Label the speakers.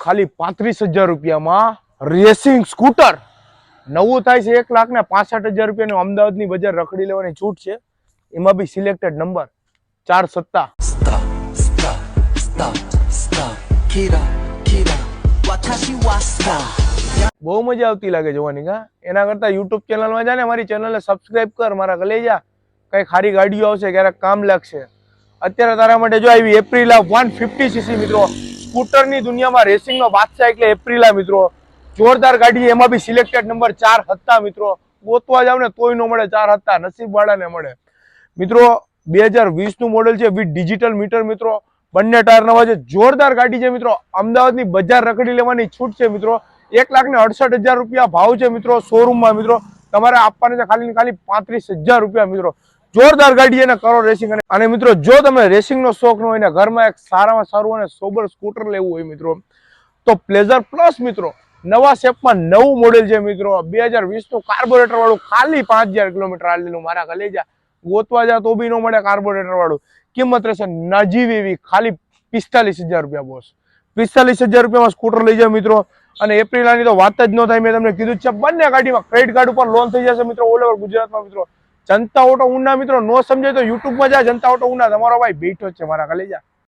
Speaker 1: ખાલી પાંત્રીસ હજાર રૂપિયામાં રેસિંગ સ્કૂટર નવું થાય છે એક લાખ ને પાસઠ હજાર રૂપિયાનું અમદાવાદની બજાર રખડી લેવાની છૂટ છે. એમાં બી સિલેક્ટેડ નંબર ચાર સત્તા. બહુ મજા આવતી લાગે જોવાની કા એના કરતા યુટ્યુબ ચેનલમાં જા ને મારી ચેનલને સબસ્ક્રાઇબ કર મારા કલેજા કઈ ખારી ગાડીઓ આવશે ક્યારેક કામ લાગશે. અત્યારે તારા માટે જો આવી એપ્રિલ વન ફિફ્ટી સીસી મિત્રો સ્કૂટરની દુનિયામાં રેસિંગનો બાદશાહ એટલે એપ્રિલા મિત્રો. જોરદાર ગાડી, એમાં બી સિલેક્ટેડ નંબર ચાર હતા મિત્રો. ગોતવા જાવ ને તોય ન મળે, ચાર હતા, નસીબ વાળાને મળે. મિત્રો બે હજાર વીસનું મોડેલ છે વિથ ડિજિટલ મીટર મિત્રો. બંને ટાયર નવા છે. જોરદાર ગાડી છે મિત્રો. અમદાવાદની બજાર રખડી લેવાની છૂટ છે મિત્રો. એક લાખ ને અડસઠ હજાર રૂપિયા ભાવ છે મિત્રો શોરૂમમાં મિત્રો. તમારે આપવાના છે ખાલી ખાલી પાંત્રીસ હજાર રૂપિયા મિત્રો. જોરદાર ગાડી છે ને કરો રેસિંગ અને અને મિત્રો, જો તમે રેસિંગનો શોખ ન હોય ને, ઘરમાં એક સારામાં સારું અને સોબર સ્કૂટર લેવું હોય મિત્રો, તો પ્લેઝર પ્લસ મિત્રો, નવા શેપમાં નવું મોડેલ છે મિત્રો, બે હજાર વીસનું કાર્બોરેટર વાળું ખાલી પાંચ હજાર કિલોમીટર હાલેલું, મારા કલેજા ગોતવા જા તો બી ન મળે કાર્બોરેટર વાળું. કિંમત રહેશે નજીવી એવી, ખાલી પિસ્તાલીસ હજાર રૂપિયા બોસ પિસ્તાલીસ હજાર રૂપિયામાં સ્કૂટર લઈ જાય મિત્રો, અને એપ્રિલ આની તો વાત જ ન થાય, મેં તમને કીધું છે, બંને ગાડીમાં ક્રેડિટ કાર્ડ ઉપર લોન થઈ જશે મિત્રો ઓલ ઓવર ગુજરાતમાં મિત્રો. જનતા ઓટો ઉના મિત્રો, નો સમજાય તો યુટ્યુબમાં જા, જનતા ઓટો ઉના. તમારો ભાઈ બેઠો છે, મારા કલેજા